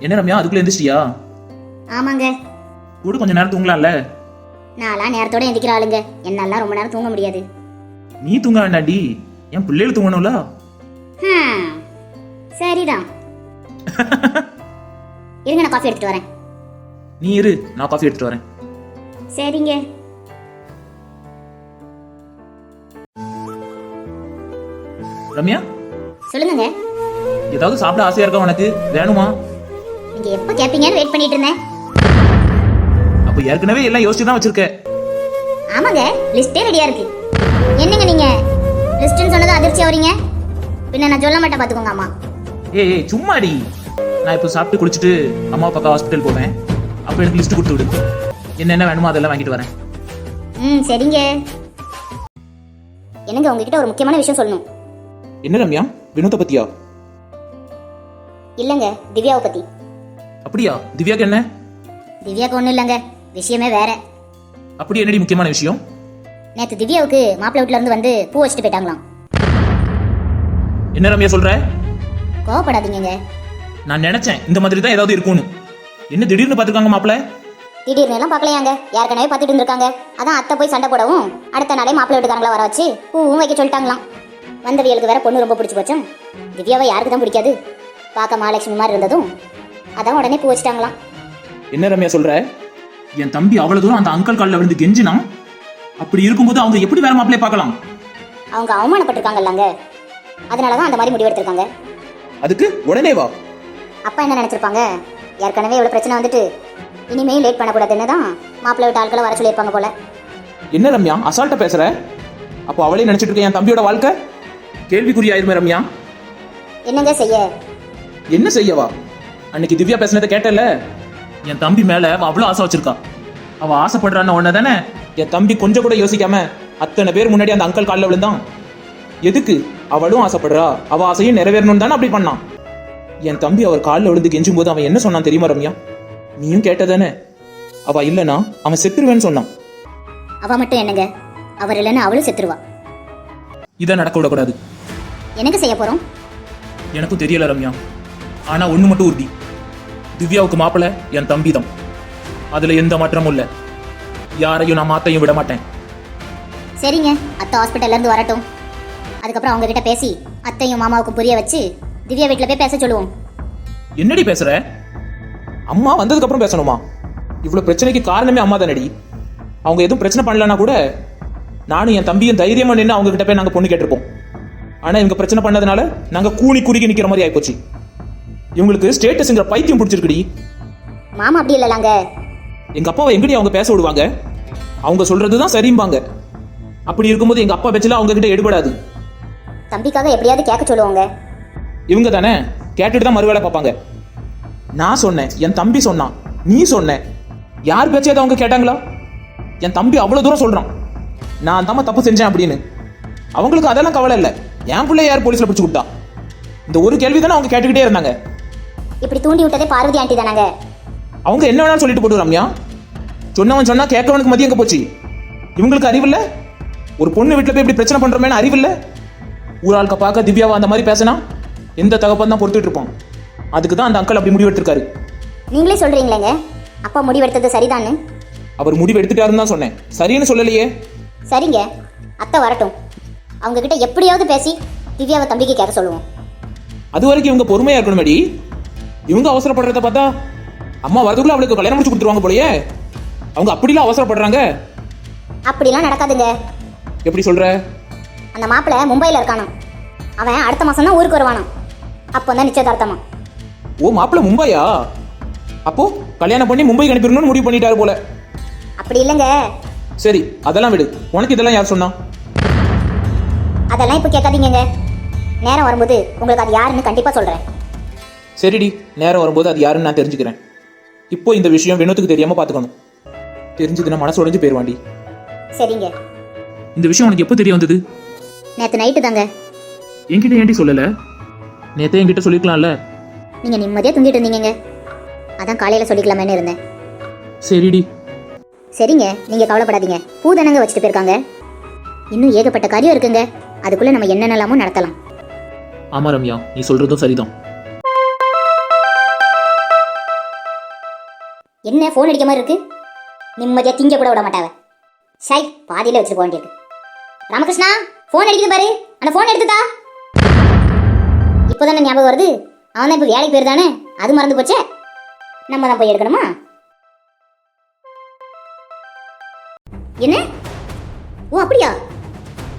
என்ன ரம்யா அதுக்குள்ள எந்திரிச்சிட்டியா? ஆமாங்க. கூட கொஞ்ச நேரம் தூங்கலாம்ல. நான்லாம் நேரத்தோட எந்திக்கிற ஆளுங்க. என்னாலாம் ரொம்ப நேரம் தூங்க முடியாது. நீ தூங்க வேண்டாண்டி என் பிள்ளைகள் தூங்கணும்ல? சரிதான். இருங்க நான் காஃபி எடுத்துட்டு வரேன். நீ இரு நான் காஃபி எடுத்துட்டு வரேன். சரிங்க. ரம்யா? சொல்லுங்க. ஏதாவது சாப்பிட ஆசையா இருக்கா உனக்கு? வேணுமா? நீங்க எப்ப கேப்பீங்கன்னு வெயிட் பண்ணிட்டு இருந்தேன். அப்ப ஏற்கனவே எல்லாம் யோசிச்சு தான் வச்சிருக்க. ஆமாங்க லிஸ்டே ரெடியா இருக்கு. என்னங்க நீங்க? லிஸ்ட்னு சொன்னது அதிர்ச்சி வரீங்க பின்ன நான் சொல்ல மாட்டேன் பாத்துக்கோங்க அம்மா. ஏய் ஏய் சும்மாடி. நான் இப்போ சாப்பிட்டு குளிச்சுட்டு அம்மா பக்கா ஹாஸ்பிட்டல் போவேன். அப்போ எனக்கு லிஸ்ட் கொடுத்து விடு. என்னென்ன வேணுமோ அதெல்லாம் வாங்கிட்டு வரேன். ம் சரிங்க. என்னங்க உங்ககிட்ட ஒரு முக்கியமான விஷயம் சொல்லணும். என்ன ரம்யா? வினோத்தை பத்தியா? இல்லைங்க திவ்யாவை பத்தி. அப்படியா? திவ்யாக்கு என்ன? திவ்யாவுக்கு ஒன்றும் இல்லைங்க. விஷயமே வேற. அப்படி என்னடி முக்கியமான விஷயம்? நேற்று திவ்யாவுக்கு மாப்பிள்ளை வீட்டுல இருந்து வந்து பூ வச்சுட்டு போயிட்டாங்களாம். என்ன ரம்யா சொல்ற? கோவப்படாதீங்கங்க. நான் நினைச்சேன் இந்த மாதிரி தான் ஏதாவது இருக்கும்னு. என்ன திடீர்னு பார்த்துருக்காங்க மாப்பிள்ள? திடீர்னு எல்லாம் பார்க்கலையாங்க. ஏற்கனவே பார்த்துட்டு இருந்திருக்காங்க. அதான் அத்தை போய் சண்டை போடவும் அடுத்த நாளே மாப்பிள்ளை வீட்டுக்காரங்கள வர வச்சு பூவும் வைக்க சொல்லிட்டாங்களாம். வந்தவியலுக்கு வேற பொண்ணு ரொம்ப பிடிச்சி போச்சும். திவ்யாவை யாருக்கு தான் பிடிக்காது? பார்க்க மகாலட்சுமி மாதிரி இருந்ததும் அதான் உடனே பூ வச்சுட்டாங்களாம் என்ன ரம்யா சொல்ற? என் தம்பி அவ்வளவு தூரம் அந்த அங்கிள் காலில் விழுந்து கெஞ்சினா? அப்படி இருக்கும்போது அவங்க எப்படி வேற மாப்பிள்ளைய பார்க்கலாம்? அவங்க அவமானப்பட்டிருக்காங்கல்லங்க. அதனால தான் அந்த மாதிரி முடிவெடுத்திருக்காங்க. அதுக்கு உடனே வா. அப்பா என்ன நினைச்சிருப்பாங்க? ஏற்கனவே இவ்வளோ பிரச்சனை வந்துட்டு இனிமேல் லேட் பண்ணக்கூடாதுன்னு தான் மாப்பிள்ளை வீட்டு ஆட்களை வர சொல்லியிருப்பாங்க போல. என்ன ரம்யா அசால்ட்டா பேசுற? அப்போ அவளே நினைச்சிட்டு இருக்க என் தம்பியோட வாழ்க்கை? கேள்விக்குறியாயிருமே ரம்யா. என்னங்க செய்ய? என்ன செய்யவா அன்னைக்கு திவ்யா பேசினதை கேட்டல என் தம்பி மேல அவ அவ்வளவு ஆசை வச்சிருக்கா. அவ ஆசைப்படுறான்னு உடனே தானே என் தம்பி கொஞ்சம் கூட யோசிக்காம அத்தனை பேர் முன்னாடி அந்த அங்கிள் காலில் விழுந்தான். எதுக்கு? அவளும் ஆசைப்படுறா. அவ ஆசையும் நிறைவேறணும்னு தானே அப்படி பண்ணான். என் தம்பி அவர் காலில் விழுந்து கெஞ்சும் போது அவன் என்ன சொன்னான் தெரியுமா ரம்யா? நீயும் கேட்டதானே? அவ இல்லனா அவன் செத்துருவேன்னு சொன்னான். அவ மட்டும் என்னங்க? அவர் இல்லைன்னு அவளும் செத்துருவா. இதை நடக்க விடக்கூடாது. என்னங்க செய்ய போறோம்? எனக்கும் தெரியல ரம்யா. ஆனா ஒண்ணு மட்டும் உறுதி. திவ்யாவுக்கு மாப்பிள என் தம்பி தான் அதுல எந்த மாற்றமும் இல்ல. யாரையும் நான் மாத்தையும் விட மாட்டேன். சரிங்க. அத்தை ஹாஸ்பிட்டல்ல இருந்து வரட்டும். அதுக்கப்புறம் அவங்க கிட்ட பேசி அத்தையும் மாமாவுக்கும் புரிய வச்சு திவ்யா வீட்டில் போய் பேச சொல்லுவோம். என்னடி பேசுற? அம்மா வந்ததுக்கு அப்புறம் பேசணுமா? இவ்வளவு பிரச்சனைக்கு காரணமே அம்மா தானடி. அவங்க எதுவும் பிரச்சனை பண்ணலனா கூட நானும் என் தம்பியும் தைரியமா நின்று அவங்க கிட்ட போய் நாங்க பொண்ணு கேட்டிருப்போம். ஆனா இவங்க பிரச்சனை பண்ணதுனால நாங்க கூனி குறுகி நிக்கிற மாதிரி ஆயிப்போச்சு. இவங்களுக்கு ஸ்டேட்டஸ்ங்கிற பைத்தியம் பிடிச்சிருக்குடி. மாமா அப்படி இல்லைலாங்க. எங்க அப்பாவை எங்கடி அவங்க பேச விடுவாங்க? அவங்க சொல்றதுதான் சரிம்பாங்க. அப்படி இருக்கும்போது எங்க அப்பா பேச்சல அவங்க கிட்ட எடுபடாது. தம்பிக்காக எப்படியாவது கேட்க சொல்லுவோங்க. இவங்க தானே? கேட்டுட்டு தான் மறுவேளை பார்ப்பாங்க. நான் சொன்னேன் என் தம்பி சொன்னான் நீ சொன்ன யார் பேச்சையாவது அவங்க கேட்டாங்களா? என் தம்பி அவ்வளவு தூரம் சொல்றான். நான் தாம தப்பு செஞ்சேன் அப்படின்னு. அவங்களுக்கு அதெல்லாம் கவலை இல்லை. என் பிள்ளை யார் போலீஸ்ல பிடிச்சு கொடுத்தா இந்த ஒரு கேள்வி தானே அவங்க கேட்டுக்கிட்டே இருந்தாங்க. இப்படி தூண்டி விட்டதே பார்வதி ஆண்டி தானாங்க? அவங்க என்ன வேணாலும் சொல்லிட்டு போட்டு ரம்யா. சொன்னவன் சொன்னா கேட்கவனுக்கு மதியம் எங்க போச்சு? இவங்களுக்கு அறிவில்ல? ஒரு பொண்ணு வீட்டுல போய் இப்படி பிரச்சனை பண்றோமேனு அறிவில்ல? ஊராளுக்க பார்க்க திவ்யாவை அந்த மாதிரி பேசினா எந்த தகப்பன் தான் பொறுத்துட்டு இருப்பான். அதுக்கு தான் அந்த அங்கிள் அப்படி முடிவு எடுத்திருக்காரு. நீங்களே சொல்றீங்களேங்க. அப்பா முடிவெடுத்தது சரிதான்னு. அவர் முடிவு எடுத்துட்டாருன்னு தான் சொன்னேன். சரின்னு சொல்லலையே. சரிங்க. அத்தை வரட்டும். அவங்க கிட்ட எப்படியாவது பேசி திவ்யாவை தம்பிக்கு கேட்க சொல்லுவோம். அது வரைக்கும் இவங்க பொறுமையா இருக்கணுமேடி. இவங்க அவசரப்படுறத பார்த்தா அம்மா வரதுக்குள்ள அவளுக்கு கல்யாணம் முடிச்சு கொடுத்துருவாங்க போலயே. அவங்க அப்படிலாம் அவசரப்படுறாங்க. அப்படிலாம் நடக்காதுங்க. எப்படி சொல்ற? அந்த மாப்பிள்ளை மும்பையில் இருக்கானாம். அவன் அடுத்த மாசம் தான் ஊருக்கு வருவானாம். அப்போ தான் நிச்சயதார்த்தமா. ஓ மாப்பிள்ள மும்பையா? அப்போ கல்யாணம் பண்ணி மும்பைக்கு அனுப்பிடணும்னு முடிவு பண்ணிட்டாரு போல. அப்படி இல்லைங்க. சரி அதெல்லாம் விடு. உனக்கு இதெல்லாம் யார் சொன்னா? அதெல்லாம் இப்போ கேட்காதீங்கங்க. நேரம் வரும்போது உங்களுக்கு அது யாருன்னு கண்டிப்பாக சொல்கிறேன் சரிடி நேரம் வரும்போது அது யாருன்னு நான் தெரிஞ்சுக்கிறேன். இப்போ இந்த விஷயம் வினோத்துக்கு தெரியாம பாத்துக்கணும் தெரிஞ்சதுன்னா மனசு உடைஞ்சு போயிருவாண்டி. சரிங்க. இந்த விஷயம் உனக்கு எப்போ தெரிய வந்தது? நேற்று நைட்டு தாங்க. என்கிட்ட ஏன்டி சொல்லல? நேத்தே என்கிட்ட சொல்லிருக்கலாம்ல. நீங்கள் நிம்மதியாக தூங்கிட்டு இருந்தீங்கங்க. அதான் காலையில் சொல்லிக்கலாமேன்னு இருந்தேன். சரிடி. சரிங்க நீங்கள் கவலைப்படாதீங்க. பூ தானங்க வச்சுட்டு போயிருக்காங்க. இன்னும் ஏகப்பட்ட காரியம் இருக்குங்க. அதுக்குள்ளே நம்ம என்னென்னலாமோ நடத்தலாம். ஆமா ரம்யா நீ சொல்றதும் சரிதான். என்ன ஃபோன் அடிக்க மாதிரி இருக்கு? நிம்மதியாக திங்க கூட விட மாட்டாவ. ஷை பாதியில் வச்சுட்டு போக வேண்டியது ராமகிருஷ்ணா ஃபோன் அடிக்குது பாரு. அந்த ஃபோன் எடுத்துதா இப்போதானே ஞாபகம் வருது. அவன் தான் இப்போ வேலைக்கு போயிருந்தானே. அது மறந்து போச்சே. நம்ம தான் போய் எடுக்கணுமா? என்ன? ஓ அப்படியா?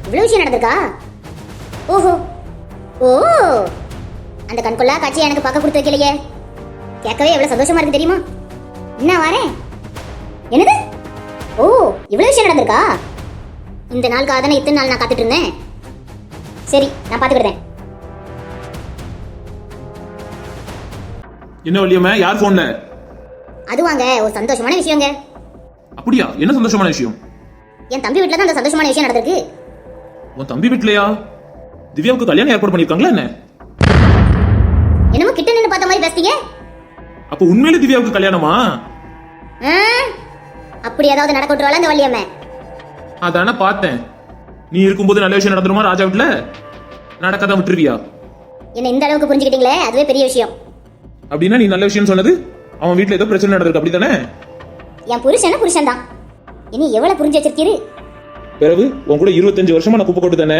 இவ்வளோ விஷயம் நடந்திருக்கா? ஓஹோ. ஓ. அந்த கண்கொள்ளா காட்சியை எனக்கு பார்க்க கொடுத்து வைக்கலையே. கேட்கவே எவ்வளோ சந்தோஷமா இருக்கு தெரியுமா? என்ன வரேன்? என்னது? ஓ இவ்வளவு விஷயம் நடந்திருக்கா? இந்த நாளுக்காக தானே இத்தனை நாள் நான் காத்துட்டு இருந்தேன். சரி நான் பாத்துக்கிட்டேன் என்ன வள்ளியம்மா யார் போன்ல அது வாங்க ஒரு சந்தோஷமான விஷயங்க. அப்படியா? என்ன சந்தோஷமான விஷயம்? என் தம்பி வீட்டில் தான் அந்த சந்தோஷமான விஷயம் நடந்திருக்கு. உன் தம்பி வீட்லயா? திவ்யாவுக்கு கல்யாணம் ஏற்பாடு பண்ணிருக்காங்களா என்ன? என்னமோ கிட்ட நின்று பார்த்த மாதிரி பேசுறீங்க. அப்ப உண்மையிலே திவ்யாவுக்கு கல்யாணமா? அப்படி ஏதாவது நடக்க விட்டுருவாளா இந்த வள்ளியம்மை அதானே பார்த்தேன். நீ இருக்கும்போது நல்ல விஷயம் நடந்துருமா ராஜா வீட்ல? நடக்காத விட்டுருவியா? என்ன இந்த அளவுக்கு புரிஞ்சுக்கிட்டீங்களே? அதுவே பெரிய விஷயம். அப்படின்னா நீ நல்ல விஷயம் சொன்னது அவன் வீட்ல ஏதோ பிரச்சனை நடந்திருக்கு அப்படிதானே என் புருஷன் புருஷன் தான் இனி எவ்வளவு புரிஞ்சு வச்சிருக்கீரு? பிறகு உன் கூட இருபத்தஞ்சு வருஷமா நான் குப்பை கொட்டு தானே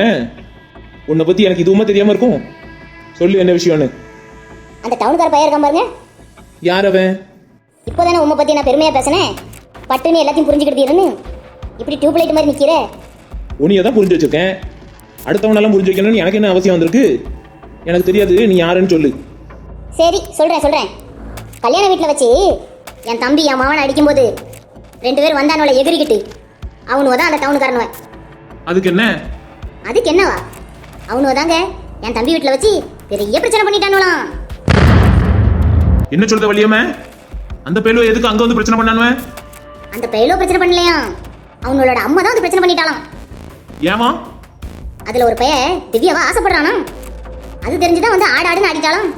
உன்னை பத்தி எனக்கு இதுவுமே தெரியாம இருக்கும். சொல்லு என்ன விஷயம்னு. அந்த டவுனுக்கார பையன் இருக்கான் பாருங்க. யார் அவன்? இப்போதானே உண்மை பத்தி நான் பெருமையா பேசினேன்? பட்டுன்னு எல்லாத்தையும் புரிஞ்சுக்கிட்டீருன்னு இப்படி டியூப் லைட் மாதிரி நிக்கிற. உனியை தான் புரிஞ்சு வச்சிருக்கேன். அடுத்தவனெல்லாம் புரிஞ்சு வைக்கணும்னு எனக்கு என்ன அவசியம் வந்திருக்கு? எனக்கு தெரியாது நீ யாருன்னு சொல்லு. சரி சொல்றேன் சொல்றேன். கல்யாண வீட்டில் வச்சு என் தம்பி என் மாவனை அடிக்கும்போது ரெண்டு பேரும் வந்தானுவல எகிரிக்கிட்டு. அவனுவ தான் அந்த டவுனுக்காரனுவன் அதுக்கு என்ன? அதுக்கு என்னவா? அவனுவ தாங்க என் தம்பி வீட்டில் வச்சு பெரிய பிரச்சனை பண்ணிட்டானுவலாம் என்ன சொல்ற வழியம்மா அந்த பேலோ எதுக்கு அங்க வந்து பிரச்சனை பண்ணானுவன் அந்த பையலோ பிரச்சனை பண்ணலையா? அவனோட அம்மா தான் வந்து பிரச்சனை பண்ணிட்டாலாம் ஏமா அதுல ஒரு பைய திவ்யாவா ஆசைப்படுறானா? அது தெரிஞ்சுதான் வந்து ஆடு ஆடுன்னு ஆடிட்டாலாம்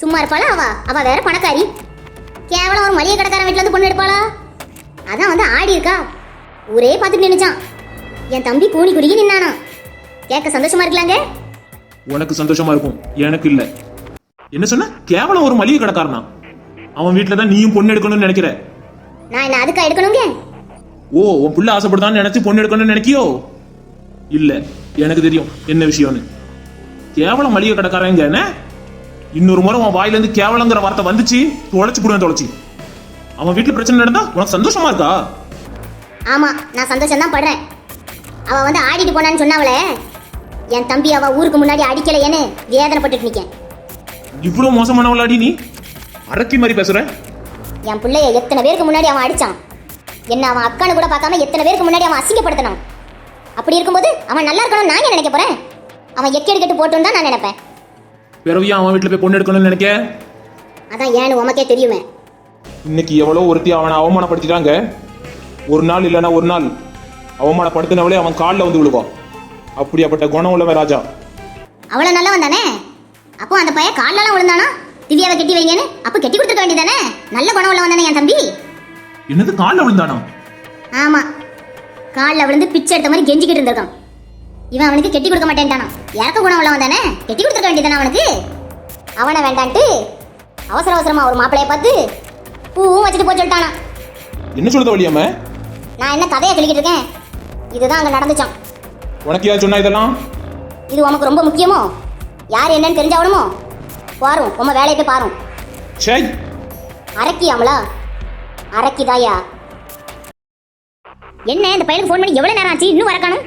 சும்மா இருப்பாளா அவ? அவ வேற பணக்காரி. கேவலம் ஒரு மளிகை கடைக்காரன் வீட்டுல இருந்து பொண்ணு எடுப்பாளா? அதான் வந்து ஆடி இருக்கா. ஊரே பார்த்துட்டு நினைச்சான் என் தம்பி கூணி குறுகி நின்னானா? கேட்க சந்தோஷமா இருக்கலாங்க? உனக்கு சந்தோஷமா இருக்கும். எனக்கு இல்ல. என்ன சொன்ன? கேவலம் ஒரு மளிகை கடைக்காரனா? அவன் வீட்டுல தான் நீயும் பொண்ணு எடுக்கணும்னு நினைக்கிற? நான் என்ன அதுக்கா எடுக்கணுங்க? ஓ உன் புள்ள ஆசைப்படுதான்னு நினைச்சு பொண்ணு எடுக்கணும்னு நினைக்கியோ? இல்ல எனக்கு தெரியும் என்ன விஷயம்னு. கேவலம் மளிகை கடைக்காரங்க என்ன? இன்னொரு முறை உன் வாயில இருந்து கேவலங்கிற வார்த்தை வந்துச்சு தொலைச்சு போடுவேன் தொலைச்சு. அவன் வீட்டுல பிரச்சனை நடந்தா உனக்கு சந்தோஷமா இருக்கா? ஆமா நான் சந்தோஷம் தான் படுறேன். அவ வந்து ஆடிட்டு போனான்னு சொன்னாவளே என் தம்பி அவ ஊருக்கு முன்னாடி அடிக்கலையேன்னு வேதனைப்பட்டுட்டு நிக்கேன். இவ்வளவு மோசமானவளாடி நீ? அரக்கி மாதிரி பேசுற? என் பிள்ளைய எத்தனை பேருக்கு முன்னாடி அவன் அடிச்சான்? என்ன அவன் அக்கானு கூட பார்க்காம எத்தனை பேருக்கு முன்னாடி அவன் அசிங்கப்படுத்தினான்? அப்படி இருக்கும்போது அவன் நல்லா இருக்கணும் நான் நினைக்க போறேன்? அவன் எக்கெடு கெட்டு போட்டோன்னு தான் நான் நினைப்பேன். பிறவியா அவன் வீட்டுல போய் பொண்ணு எடுக்கணும்னு நினைக்க? அதான் ஏன்னு உமக்கே தெரியுமே. இன்னைக்கு எவ்வளோ ஒருத்தி அவனை அவமானப்படுத்திட்டாங்க? ஒரு நாள் இல்லைன்னா ஒரு நாள் அவமானப்படுத்தினவளே அவன் காலில் வந்து விழுவான். அப்படியாப்பட்ட குணம் உள்ளவன் ராஜா. அவ்வளோ நல்லவன் தானே அப்போ அந்த பையன் கால்லலாம் விழுந்தானா? திவ்யாவை கட்டி வைங்கன்னு அப்போ கட்டி கொடுத்துக்க வேண்டியதானே நல்ல குணம் உள்ளவன் தானே என் தம்பி? என்னது காலில் விழுந்தானா? ஆமா. காலில் விழுந்து பிச்சை எடுத்த மாதிரி கெஞ்சிக்கிட்டு இருந்திருக்கான். இவன் அவனுக்கு கெட்டி கொடுக்க மாட்டேன்ட்டானா இறக்க குணம் உள்ளவன் தானே? கெட்டி கொடுத்துக்க வேண்டியதானே அவனுக்கு? அவனை வேண்டான்ட்டு அவசர அவசரமா ஒரு மாப்பிளைய பார்த்து பூவும் வச்சுட்டு போய் சொல்லிட்டானா என்ன சொல்லுத வழியாம நான் என்ன கதையை சொல்லிக்கிட்டு இருக்கேன்? இதுதான் அங்கே நடந்துச்சான் உனக்கு யார் சொன்னா இதெல்லாம்? இது உனக்கு ரொம்ப முக்கியமோ? யார் என்னன்னு தெரிஞ்சாவணுமோ பாரும் உம்ம வேலையை போய் பாரும். ஷை அரக்கியாமலா? அரக்கிதாயா? என்ன இந்த பையனுக்கு ஃபோன் பண்ணி எவ்வளவு நேரம் ஆச்சு? இன்னும் வரக்கானும்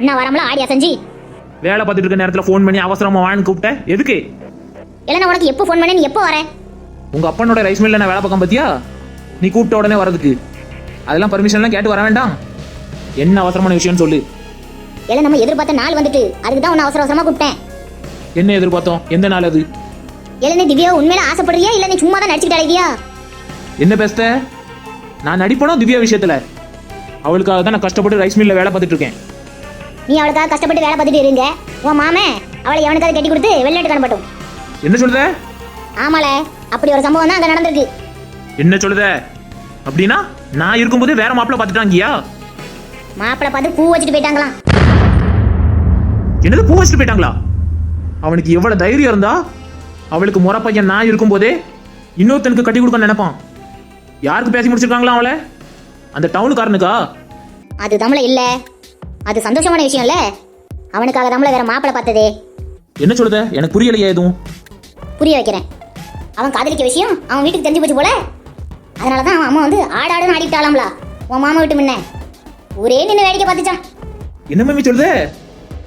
இன்னும் வராமல? ஆடியா செஞ்சு? வேலை பார்த்துட்டு இருக்க நேரத்தில் ஃபோன் பண்ணி அவசரமா வான்னு கூப்பிட்டேன் எதுக்கு? இல்லைன்னா உனக்கு எப்போ ஃபோன் பண்ண நீ எப்போ வர? உங்க அப்பனோட ரைஸ் மில்ல நான் வேலை பார்க்க பார்த்தியா நீ கூப்பிட்ட உடனே வரதுக்கு அதெல்லாம் பர்மிஷன்லாம் கேட்டு வர வேண்டாம். என்ன அவசரமான விஷயம்னு சொல்லு. இல்லை நம்ம எதிர்பார்த்த நாள் வந்துட்டு அதுக்கு தான் உன்னை அவசர அவசரமா கூப்பிட்டேன். என்ன எதிர்பார்த்தோம்? எந்த நாள் அது? இல்லை நீ திவ்யா உண்மையில ஆசைப்படுறியா? இல்லை நீ சும்மா தான் நடிச்சுக்கிட்டு அழகியா என்ன பேசுத? நான் நடிப்பனோ திவ்யா விஷயத்துல? அவளுக்காக தான் நான் கஷ்டப்பட்டு ரைஸ் மில்ல வேலை பார்த்துட்டு இருக்கேன். நீ அவளுக்காக கஷ்டப்பட்டு வேலை பார்த்துட்டு இருங்க. உன் மாமே அவளை எவனுக்காவது கட்டி கொடுத்து வெளிநாட்டுக்கு அனுப்பட்டும். என்ன சொல்லுத ஆமால அப்படி ஒரு சம்பவம் தான் அங்கே நடந்திருக்கு. என்ன சொல்லுத அப்படின்னா நான் இருக்கும்போது வேற மாப்பிள்ள பார்த்துட்டாங்கயா? மாப்பிள்ளை பார்த்து பூ வச்சுட்டு போயிட்டாங்களாம். என்னது பூ வச்சுட்டு போயிட்டாங்களா? அவனுக்கு எவ்வளவு தைரியம் இருந்தா அவளுக்கு முறை பையன் நான் இருக்கும்போதே இன்னொருத்தனுக்கு கட்டி கொடுக்க நினைப்பான். யாருக்கு பேசி முடிச்சிருக்காங்களா அவளை? அந்த டவுனுக்காரனுக்கா? அது தமிழ இல்ல. அது சந்தோஷமான விஷயம் இல்ல. அவனுக்காக தமிழ வேற மாப்பிளை பார்த்ததே. என்ன சொல்லுத? எனக்கு புரியலையே எதுவும். புரிய வைக்கிறேன். அவன் காதலிக்க விஷயம் அவன் வீட்டுக்கு தெரிஞ்சு போச்சு போல. அதனால தான் அவன் அம்மா வந்து ஆடாடுன்னு ஆடிட்டாளாம்ல உன் மாமா வீட்டு முன்ன. ஒரே நின்று வேடிக்கை பார்த்துச்சான். என்ன மம்மி சொல்லுதே?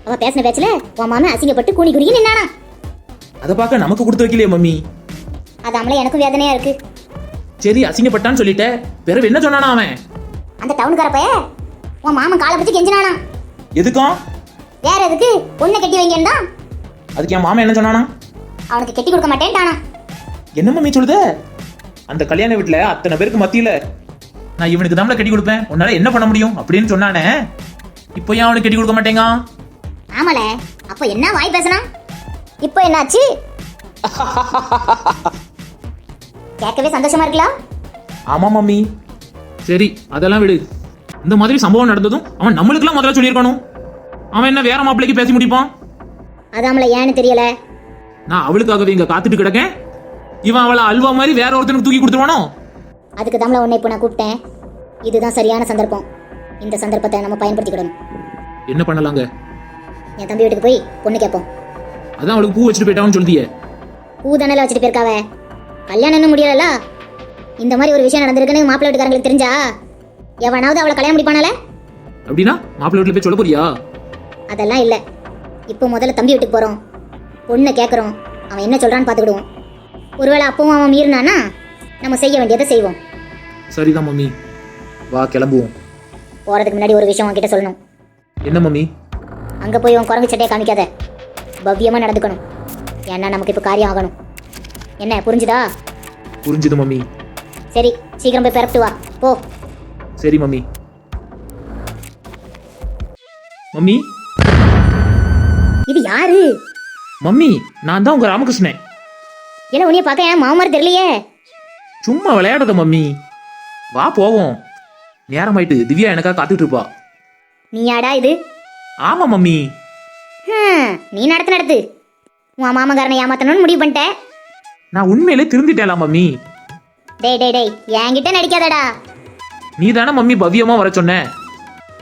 அவ பேசின பேச்சுல உன் மாமா அசிங்கப்பட்டு கூனி குறுகி நின்னானா? அதை பார்க்க நமக்கு கொடுத்து வைக்கலையே மம்மி. அது அம்மள எனக்கும் வேதனையா இருக்கு. சரி அசிங்கப்பட்டான்னு சொல்லிட்ட பிறகு என்ன சொன்னானா அவன்? அந்த டவுனுக்கார பைய உன் மாமன் காலை பிடிச்சு கெஞ்சினானா? எதுக்கும் வேற எதுக்கு? பொண்ணை கட்டி வைங்கன்னு அதுக்கு என் மாமா என்ன சொன்னானா? அவனுக்கு கட்டி கொடுக்க மாட்டேன்ட்டானா? என்ன மம்மி சொல்லுத? அந்த கல்யாண வீட்டுல அத்தனை பேருக்கு மத்தியில நான் இவனுக்கு தான் கட்டி கொடுப்பேன். உன்னால என்ன பண்ண முடியும்? அப்படின்னு சொன்னானே. இப்போ ஏன் அவனுக்கு கட்டி கொடுக்க மாட்டேங்க? ஆமால. அப்போ என்ன வாய் பேசணும் இப்போ என்னாச்சு? கேட்கவே சந்தோஷமா இருக்கலாம். ஆமா மம்மி. சரி அதெல்லாம் விடு. இந்த மாதிரி சம்பவம் நடந்ததும் அவன் நம்மளுக்கெல்லாம் முதல்ல சொல்லியிருக்கணும். அவன் என்ன வேற மாப்பிள்ளைக்கு பேசி முடிப்பான்? அது அவளை ஏன்னு தெரியல. நான் அவளுக்காகவே இங்க காத்துட்டு கிடக்கேன். இவன் அவளை அல்வா மாதிரி வேற ஒருத்தனுக்கு தூக்கி கொடுத்துருவானோ? அதுக்கு தாம்ல உன்னை இப்போ நான் கூப்பிட்டேன். இதுதான் சரியான சந்தர்ப்பம். இந்த சந்தர்ப்பத்தை நம்ம பயன்படுத்திக்கிடணும். என்ன பண்ணலாங்க? என் தம்பி வீட்டுக்கு போய் பொண்ணு கேட்போம். அதான் அவளுக்கு பூ வச்சுட்டு போயிட்டான்னு சொல்லியே பூ தானே வச்சுட்டு போயிருக்காவ? கல்யாணம் இன்னும் முடியலல்ல இந்த மாதிரி ஒரு விஷயம் நடந்திருக்குன்னு மாப்பிள்ளை வீட்டுக்காரங்களுக்கு தெரிஞ்சா? எவனாவது அவளை கல்யாணம் முடிப்பானால? அப்படின்னா மாப்பிள்ளை வீட்டுல போய் சொல்ல போறியா? அதெல்லாம் இல்லை. இப்போ முதல்ல தம்பி வீட்டுக்கு போகிறோம் பொண்ணை கேட்குறோம் அவன் என்ன சொல்கிறான்னு பார்த்துக்கிடுவோம். ஒருவேளை அப்பவும் அவன் மீறினானா நம்ம செய்ய வேண்டியதை செய்வோம். சரிதான் மம்மி. வா கிளம்புவோம். போகிறதுக்கு முன்னாடி ஒரு விஷயம் உன்கிட்ட சொல்லணும். என்ன மம்மி? அங்கே போய் உன் குரங்கு சட்டையை காமிக்காத. பவ்யமாக நடந்துக்கணும். ஏன்னா நமக்கு இப்போ காரியம் ஆகணும். என்ன புரிஞ்சுதா? புரிஞ்சுது மம்மி. சரி சீக்கிரம் போய் பிறப்பிட்டு வா. போ. சரி மம்மி. மம்மி. இது யாரு? மம்மி நான் தான் உங்க ராமகிருஷ்ணன். இல்லை உன்னைய பார்க்க ஏன் மாமர் தெரியலையே? சும்மா விளையாடுத மம்மி. வா போவோம். நேரமாயிட்டு திவ்யா எனக்கா காத்துட்டு இருப்பா. நீயாடா இது? ஆமா மம்மி. நீ நடத்து நடத்து. உன் மாமங்காரனை ஏமாத்தணும்னு முடிவு பண்ணிட்ட. நான் உண்மையிலே திருந்திட்டேலாம் மம்மி. டேய் டேய் டேய் என்கிட்ட நடிக்காதடா. நீ தானே மம்மி பவ்யமா வர சொன்ன.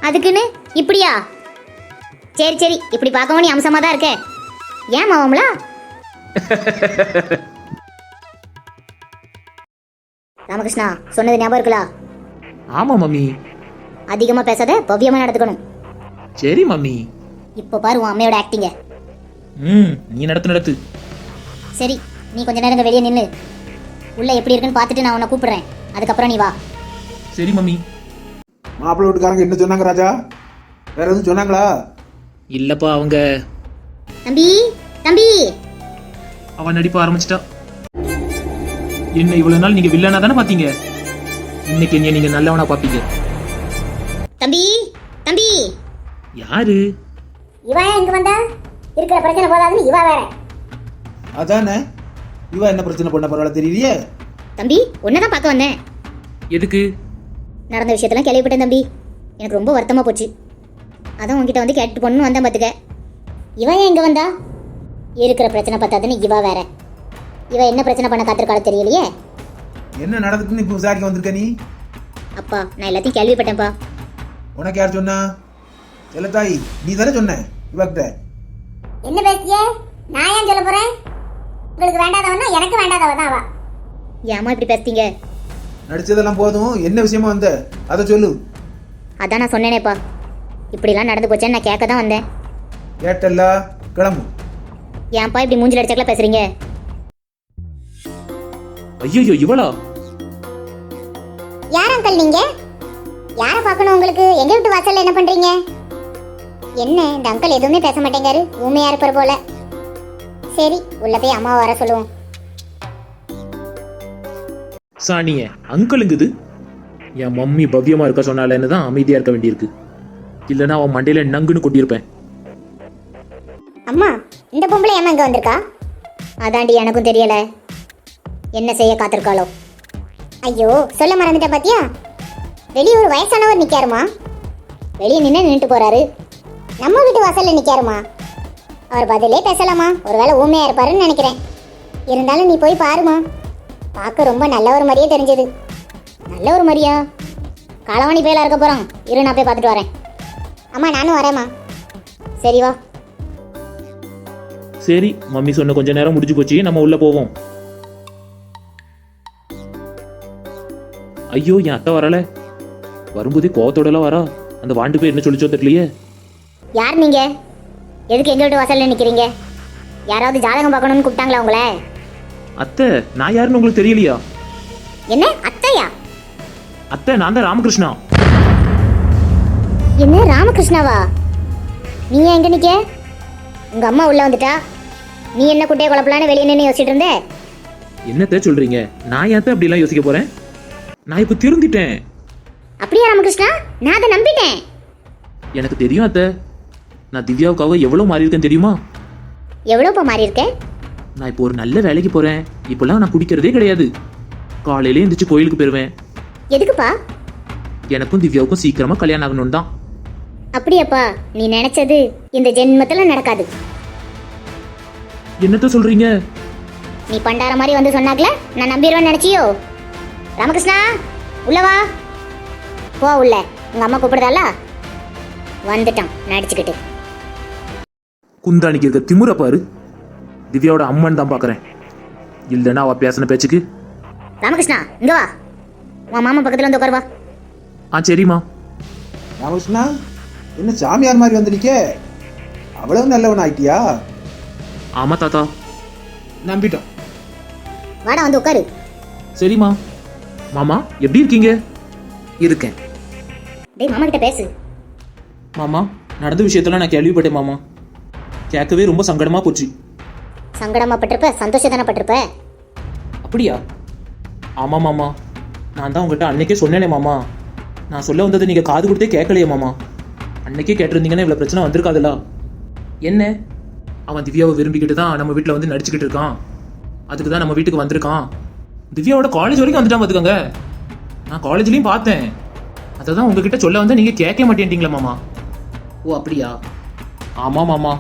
அதுக்குன்னு இப்படியா? சரி சரி இப்படி பார்க்கவும் நீ அம்சமா தான் இருக்க. ஏன் மாவம்லா ராமகிருஷ்ணா சொன்னது ஞாபகம் இருக்குலா ஆமா மம்மி. அதிகமா பேசாத பவ்யமா நடந்துக்கணும். சரி மம்மி. இப்போ பாரு உன் அம்மையோட ஆக்டிங்க ம் நீ நடத்து நடத்து. சரி நீ கொஞ்ச நேரம் இங்க வெளியே நில்லு. உள்ள எப்படி இருக்குன்னு பார்த்துட்டு நான் உன்னை கூப்பிடுறேன். அதுக்கப்புறம் நீ வா. சரி மம்மி. மாப்பிள்ளை வீட்டுக்காரங்க என்ன சொன்னாங்க ராஜா? வேற எதுவும் சொன்னாங்களா? இல்லப்பா அவங்க தம்பி தம்பி. அவன் நடிப்ப ஆரம்பிச்சிட்டா. என்ன இவ்வளவு நாள் நீங்க வில்லனா தானே பாத்தீங்க இன்னைக்கு என்ன நீங்க நல்லவனா பாப்பீங்க தம்பி தம்பி. யாரு? இவன் ஏன் இங்க வந்தா? இருக்கிற பிரச்சனை போதாதுன்னு இவ வேற. அதானே? இவ என்ன பிரச்சனை பண்ண பரவாயில்ல தெரியலையே? தம்பி உன்னதான் பார்க்க வந்தேன். எதுக்கு? நடந்த விஷயத்தெல்லாம் கேள்விப்பட்டேன் தம்பி. எனக்கு ரொம்ப வருத்தமாக போச்சு. அதான் உன்கிட்ட வந்து கேட்டு பொண்ணு வந்தேன் பார்த்துக்க இவன் ஏன் இங்கே வந்தா? இருக்கிற பிரச்சனை பார்த்தாதுன்னு இவ வேற. இவ என்ன பிரச்சனை பண்ண காத்திருக்காளோ தெரியலையே? என்ன நடந்துட்டுன்னு இப்போ விசாரிக்க வந்திருக்க நீ? அப்பா நான் எல்லாத்தையும் கேள்விப்பட்டேன்ப்பா. உனக்கு யார் சொன்னா? செல்லத்தாய் நீ தானே சொன்ன இவகிட்ட. என்ன பேசிய? நான் ஏன் சொல்ல போறேன்? உங்களுக்கு வேண்டாதவனா எனக்கு வேண்டாதவ தான் அவ. ஏமா இப்படி பேசுறீங்க? நடிச்சதெல்லாம் போதும். என்ன விஷயமா வந்த? அதை சொல்லு. அதான் நான் சொன்னேனேப்பா. இப்படிலாம் நடந்து போச்சேன்னு நான் கேட்க தான் வந்தேன். கேட்டல்ல கிளம்பு. ஏன்ப்பா இப்படி மூஞ்சில் அடிச்சக்கல பேசுறீங்க? ஐயோ இவளா? யார் அங்கிள் நீங்க? யாரை பார்க்கணும் உங்களுக்கு? எங்க வீட்டு வாசல்ல என்ன பண்றீங்க? என்ன இந்த அங்கிள் எதுவுமே பேச மாட்டேங்காரு. ஊமையா இருப்பார் போல. சரி உள்ள போய் அம்மாவை வர சொல்லுவோம். சாணிய அங்கிளுங்குது என் மம்மி பவ்யமா இருக்க சொன்னாலன்னு தான் அமைதியா இருக்க வேண்டியிருக்கு. இல்லைன்னா அவன் மண்டையில நங்குன்னு கொட்டியிருப்பேன். அம்மா இந்த பொம்பளை ஏமா இங்க வந்திருக்கா? அதாண்டி எனக்கும் தெரியல. என்ன செய்ய காத்திருக்காளோ. ஐயோ சொல்ல மறந்துட்டேன் பாத்தியா? வெளியே ஒரு வயசானவர் நிக்காருமா? வெளியே நின்று நின்றுட்டு போறாரு. நம்ம வீட்டு வாசல்ல நிக்காருமா அவர் பதிலே பேசலாமா? ஒருவேளை ஊமையா இருப்பாருன்னு நினைக்கிறேன். இருந்தாலும் நீ போய் பாருமா. பார்க்க ரொம்ப நல்ல ஒரு மாதிரியே தெரிஞ்சது. நல்ல ஒரு மாதிரியா களவாணி பேலா இருக்க போகிறான் இரு நான் போய் பார்த்துட்டு வரேன். அம்மா நானும் வரேம்மா. சரி வா. சரி மம்மி சொன்ன கொஞ்ச நேரம் முடிஞ்சு போச்சு. நம்ம உள்ள போவோம். ஐயோ என் அத்தை வரல. வரும்போதே கோவத்தோடலாம் வரா. அந்த வாண்டு போய் என்ன சொல்லிச்சோ தெரியலையே. யார் நீங்க? எதுக்கு எங்க வீட்டு வாசல்ல நிக்கிறீங்க? யாராவது ஜாதகம் பார்க்கணும்னு கூப்பிட்டாங்களா உங்களை? அத்தை நான் யாருன்னு உங்களுக்கு தெரியலையா? என்ன? அத்தையா? அத்தை நான் தான் ராமகிருஷ்ணா. என்ன ராமகிருஷ்ணாவா? நீ ஏன் எங்க நிக்க? உங்க அம்மா உள்ள வந்துட்டா? நீ என்ன குட்டையை குழப்பலான்னு வெளியே நின்று யோசிச்சுட்டு இருந்த? என்னத்த சொல்றீங்க? நான் ஏத்த அப்படிலாம் யோசிக்க போறேன்? நான் இப்ப திருந்திட்டேன். அப்படியா ராமகிருஷ்ணா? நான் அதை நம்பிட்டேன். எனக்கு தெரியும் அத்தை. நான் திவ்யாவுக்காக எவ்வளவு மாறி இருக்கேன் தெரியுமா? எவ்வளோப்பா மாறி இருக்க நான் இப்போ ஒரு நல்ல வேலைக்கு போறேன். இப்பெல்லாம் நான் குடிக்கிறதே கிடையாது. காலையில எந்திரிச்சு கோயிலுக்கு போயிருவேன். எதுக்குப்பா? எனக்கும் திவ்யாவுக்கும் சீக்கிரமா கல்யாணம் ஆகணும் தான். அப்படியாப்பா நீ நினைச்சது இந்த ஜென்மத்துல நடக்காது. என்னத்த சொல்றீங்க? நீ பண்டார மாதிரி வந்து சொன்னாக்ல நான் நம்பிடுவேன்னு நினைச்சியோ? ராமகிருஷ்ணா உள்ள வா. போ உள்ள. உங்க அம்மா கூப்பிடுதால வந்துட்டான் நடிச்சுக்கிட்டு. குந்தாணிக்கு இருக்க திமுற பாரு. திவ்யாவோட அம்மன் தான் பாக்குறேன் இல்லைன்னா அவ பேசின பேச்சுக்கு? ராமகிருஷ்ணா இங்க வா. உன் மாமா பக்கத்துல வந்து உட்காரு வா. ஆ சரிம்மா. ராமகிருஷ்ணா என்ன சாமியார் மாதிரி வந்து நிக்க? அவ்வளவு நல்லவன் ஆயிட்டியா? ஆமா தாத்தா. நம்பிட்டோம். வாடா வந்து உட்காரு. சரிம்மா. மாமா எப்படி இருக்கீங்க? இருக்கேன். டேய் மாமா கிட்ட பேசு. மாமா நடந்த விஷயத்தெல்லாம் நான் கேள்விப்பட்டேன் மாமா. கேட்கவே ரொம்ப சங்கடமா போச்சு. சங்கடமா பட்டிருப்ப சந்தோஷம் பட்டிருப்ப அப்படியா? ஆமா மாமா. நான் தான் உங்ககிட்ட அன்னைக்கே சொன்னேனே மாமா. நான் சொல்ல வந்ததை நீங்க காது கொடுத்தே கேட்கலையே மாமா. அன்னைக்கே கேட்டிருந்தீங்கன்னா இவ்வளவு பிரச்சனை வந்திருக்காதுல்ல என்ன? அவன் திவ்யாவை விரும்பிக்கிட்டு தான் நம்ம வீட்டில் வந்து நடிச்சுக்கிட்டு இருக்கான். அதுக்கு தான் நம்ம வீட்டுக்கு வந்திருக்கான். திவ்யாவோட காலேஜ் வரைக்கும் வந்துட்டான் பார்த்துக்கோங்க நான் காலேஜ்லயும் பார்த்தேன். அதை தான் உங்ககிட்ட சொல்ல வந்தா நீங்க கேட்க மாட்டேன்ட்டீங்களா மாமா. ஓ அப்படியா? ஆமா மாமா.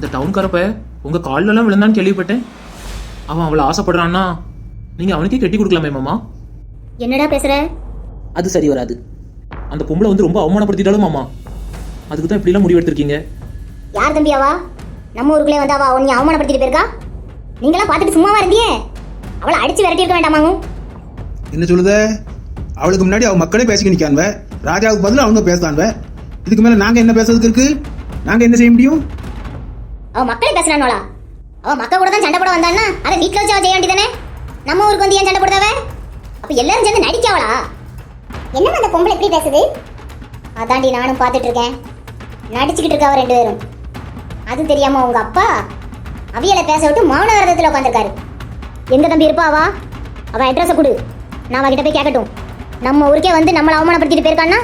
அந்த டவுன்காரப்ப உங்க கால்ல எல்லாம் விழுந்தான்னு கேள்விப்பட்டேன். அவன் அவளை ஆசைப்படுறான்னா நீங்க அவனுக்கே கட்டி கொடுக்கலாமே மாமா. என்னடா பேசுற? அது சரி வராது. அந்த பொம்பளை வந்து ரொம்ப அவமானப்படுத்திட்டாலும் மாமா. அதுக்கு தான் இப்படிலாம் முடிவு எடுத்திருக்கீங்க யார் தம்பியாவா நம்ம ஊருக்குள்ளே வந்தாவா உன்னை அவமானப்படுத்திட்டு போயிருக்கா? நீங்களாம் பார்த்துட்டு சும்மாவா இருந்தியே? அவளை அடிச்சு விரட்டி இருக்க வேண்டாமாங்க என்ன சொல்லுத? அவளுக்கு முன்னாடி அவ மக்களே பேசிக்க நிக்கான்வ. ராஜாவுக்கு பதிலா அவங்க பேசான்வ இதுக்கு மேல நாங்க என்ன பேசுறதுக்கு இருக்கு? நாங்க என்ன செய்ய முடியும்? அவ மக்களே பேசுறானோளா அவ மக்க கூட தான் சண்டை போட வந்தான்னா அதை வீட்டில் வச்சு அவ செய்ய வேண்டியதானே நம்ம ஊருக்கு வந்து ஏன் சண்டை போடுதவ? அப்ப எல்லாரும் சேர்ந்து நடிக்காவளா என்ன அந்த பொம்பளை எப்படி பேசுது? அதாண்டி நானும் பார்த்துட்டு இருக்கேன் நடிச்சுக்கிட்டு இருக்காவ ரெண்டு பேரும். அது தெரியாம உங்க அப்பா அவியலை பேச விட்டு மௌன விரதத்தில் உட்காந்துருக்காரு எங்க தம்பி இருப்பா அவன் அட்ரஸை கொடு. நான் அவகிட்ட போய் கேட்கட்டும். நம்ம ஊருக்கே வந்து நம்மளை அவமானப்படுத்திட்டு போயிருக்கான்னா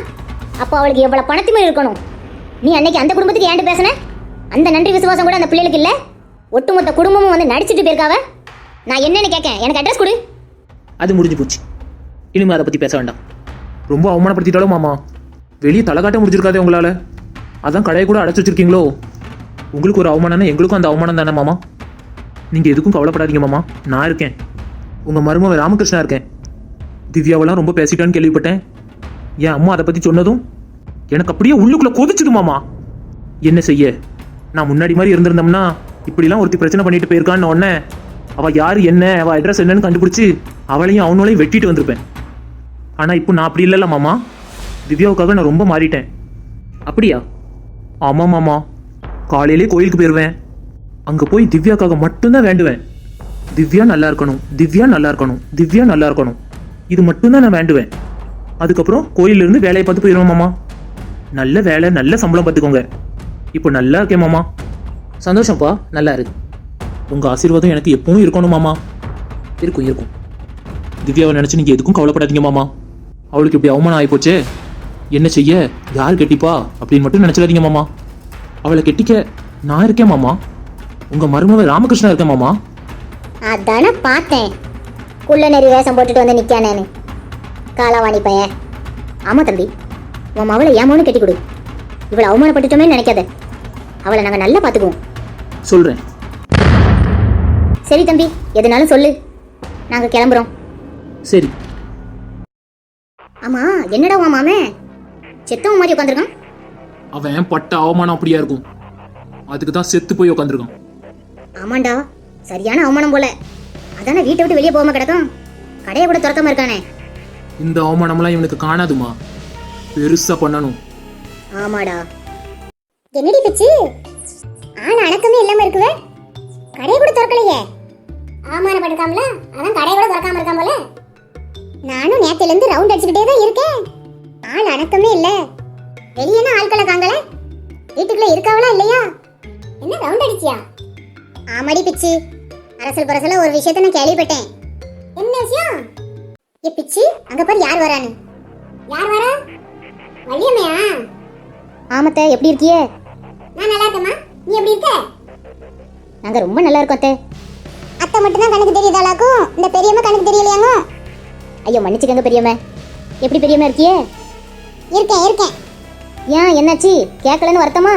அப்போ அவளுக்கு எவ்வளோ பணத்துமே இருக்கணும்? நீ அன்னைக்கு அந்த குடும்பத்துக்கு ஏன்ட்டு பேசுனேன் அந்த நன்றி விசுவாசம் கூட அந்த பிள்ளைகளுக்கு இல்ல? ஒட்டுமொத்த குடும்பமும் வந்து நடிச்சிட்டு போயிருக்காவ? நான் என்னன்னு கேட்கேன் எனக்கு அட்ரஸ் கொடு. அது முடிஞ்சு போச்சு. இனிமே அதை பத்தி பேச வேண்டாம். ரொம்ப அவமானப்படுத்திட்டாலும் மாமா? வெளியே தலைகாட்ட முடிஞ்சிருக்காதே உங்களால. அதான் கடையை கூட அடைச்சு வச்சிருக்கீங்களோ? உங்களுக்கு ஒரு அவமானம்னா எங்களுக்கும் அந்த அவமானம் தானே மாமா? நீங்க எதுக்கும் கவலைப்படாதீங்க மாமா. நான் இருக்கேன். உங்க மருமவன் ராமகிருஷ்ணா இருக்கேன். திவ்யாவெல்லாம் ரொம்ப பேசிட்டான்னு கேள்விப்பட்டேன். என் அம்மா அதை பத்தி சொன்னதும் எனக்கு அப்படியே உள்ளுக்குள்ள கொதிச்சுது மாமா. என்ன செய்ய? நான் முன்னாடி மாதிரி இருந்திருந்தோம்னா இப்படிலாம் ஒருத்தி பிரச்சனை பண்ணிட்டு போயிருக்கான்னு உடனே அவ யாரு என்ன அவ அட்ரஸ் என்னன்னு கண்டுபிடிச்சு அவளையும் அவனோளையும் வெட்டிட்டு வந்திருப்பேன். ஆனா இப்போ நான் அப்படி இல்லைல்ல மாமா. திவ்யாவுக்காக நான் ரொம்ப மாறிட்டேன். அப்படியா? ஆமா மாமா. காலையிலே கோயிலுக்கு போயிடுவேன் அங்க போய் திவ்யாக்காக மட்டும்தான் வேண்டுவேன். திவ்யா நல்லா இருக்கணும் திவ்யா நல்லா இருக்கணும் திவ்யா நல்லா இருக்கணும். இது மட்டும்தான் நான் வேண்டுவேன். அதுக்கப்புறம் கோயில்ல இருந்து வேலையை பார்த்து போயிடுவேன் மாமா. நல்ல வேலை நல்ல சம்பளம் பார்த்துக்கோங்க. இப்போ நல்லா இருக்கேன் மாமா. சந்தோஷம்ப்பா நல்லா இருக்கு. உங்க ஆசீர்வாதம் எனக்கு எப்பவும் இருக்கணும் மாமா. இருக்கும் இருக்கும். திவ்யாவை நினைச்சு நீங்க எதுக்கும் கவலைப்படாதீங்க மாமா. அவளுக்கு இப்படி அவமானம் ஆயிப்போச்சே. என்ன செய்ய? யார் கெட்டிப்பா? அப்படின்னு மட்டும் நினைச்சிடாதீங்க மாமா. அவளை கெட்டிக்க நான் இருக்கேன் மாமா. உங்க மருமவ ராமகிருஷ்ணா இருக்கேன் மாமா. அதானே பார்த்தேன். குள்ள நெறி வேஷம் போட்டுட்டு வந்து நிக்கானேன்னு. காலாவாணி பையன். ஆமா தம்பி. உன் மவளை ஏமானு கட்டி கொடு. இவளை அவமானப்பட்டுட்டோமே நினைக்காத. அவளை நாங்கள் நல்லா பார்த்துக்குவோம். சொல்றேன். சரி தம்பி எதுனாலும் சொல்லு. நாங்கள் கிளம்புறோம். சரி. ஆமா என்னடா உன் மாமே? செத்தவன் மாதிரி உட்காந்துருக்கான் அவன் பட்ட அவமானம் அப்படியா இருக்கும். அதுக்கு தான் செத்து போய் உட்காந்துருக்கான் ஆமாண்டா சரியான அவமானம் போல. அதானே வீட்டை விட்டு வெளியே போகாம கிடக்கும் கடையை கூட திறக்காம இருக்கானே. இந்த அவமானம்லாம் இவனுக்கு காணாதுமா. பெருசா பண்ணணும். ஆமாடா. என்னடி பிச்சு? ஆள் அணக்கமே இல்லாம இருக்குவே. கடையை கூட திறக்கலையே. அவமானப்பட்டிருக்காமல? அதான் கடையை கூட திறக்காம இருக்கான் போல. நானும் நேத்துல இருந்து ரவுண்ட் அடிச்சுக்கிட்டே தான் இருக்கேன். ஆள் அணக்கமே இல்ல. வெளியேனா ஆட்களை காங்கல? வீட்டுக்குள்ள இருக்காவளா இல்லையா? என்ன ரவுண்ட் அடிச்சியா? ஆமாடி பிச்சு. அரசல் பரசல ஒரு விஷயத்த நான் கேள்விப்பட்டேன். என்ன விஷயம்? ஏ பிச்சு அங்க பாரு யார் வரான்னு. யார் வரா? வள்ளியம்மையா? ஆமத்த எப்படி இருக்கியே? நான் நல்லா இருக்கேம்மா. நீ எப்படி இருக்க? நாங்க ரொம்ப நல்லா இருக்கோம் அத்தை. அத்தை மட்டும் தான் கணக்கு தெரியுதாளாக்கும் இந்த பெரியம்மா கணக்கு தெரியலையாங்க? ஐயோ மன்னிச்சுக்கங்க பெரியம்மா. எப்படி பெரியம்மா இருக்கியே? இருக்கேன் இருக்கேன். ஏன் என்னாச்சு? கேட்கலன்னு வருத்தமா?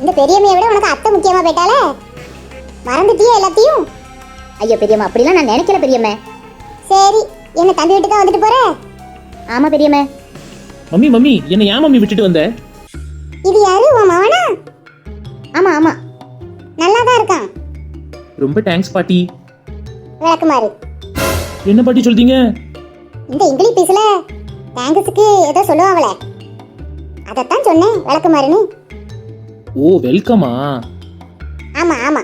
இந்த பெரியம்மையை விட உனக்கு அத்தை முக்கியமா போயிட்டாலே மறந்துட்டியே எல்லாத்தையும்? ஐயோ பெரியம்மா அப்படிலாம் நான் நினைக்கல பெரியம்மா. சரி என்ன தம்பி விட்டு தான் வந்துட்டு போற? ஆமா பெரியம்மா. மம்மி மம்மி என்னை ஏன் மம்மி விட்டுட்டு வந்த? இது யாரு உன் மவனா ஆமா ஆமா. நல்லா தான் இருக்கான். ரொம்ப தேங்க்ஸ் பாட்டி. விளக்குமாறு. என்ன பாட்டி சொல்றீங்க? இந்த இங்கிலீஷ் பீஸ்ல தேங்க்ஸுக்கு ஏதோ சொல்லுவாங்களே. அதைத்தான் சொன்னேன் விளக்குமாறுன்னு. ஓ வெல்கமா ஆமா ஆமா.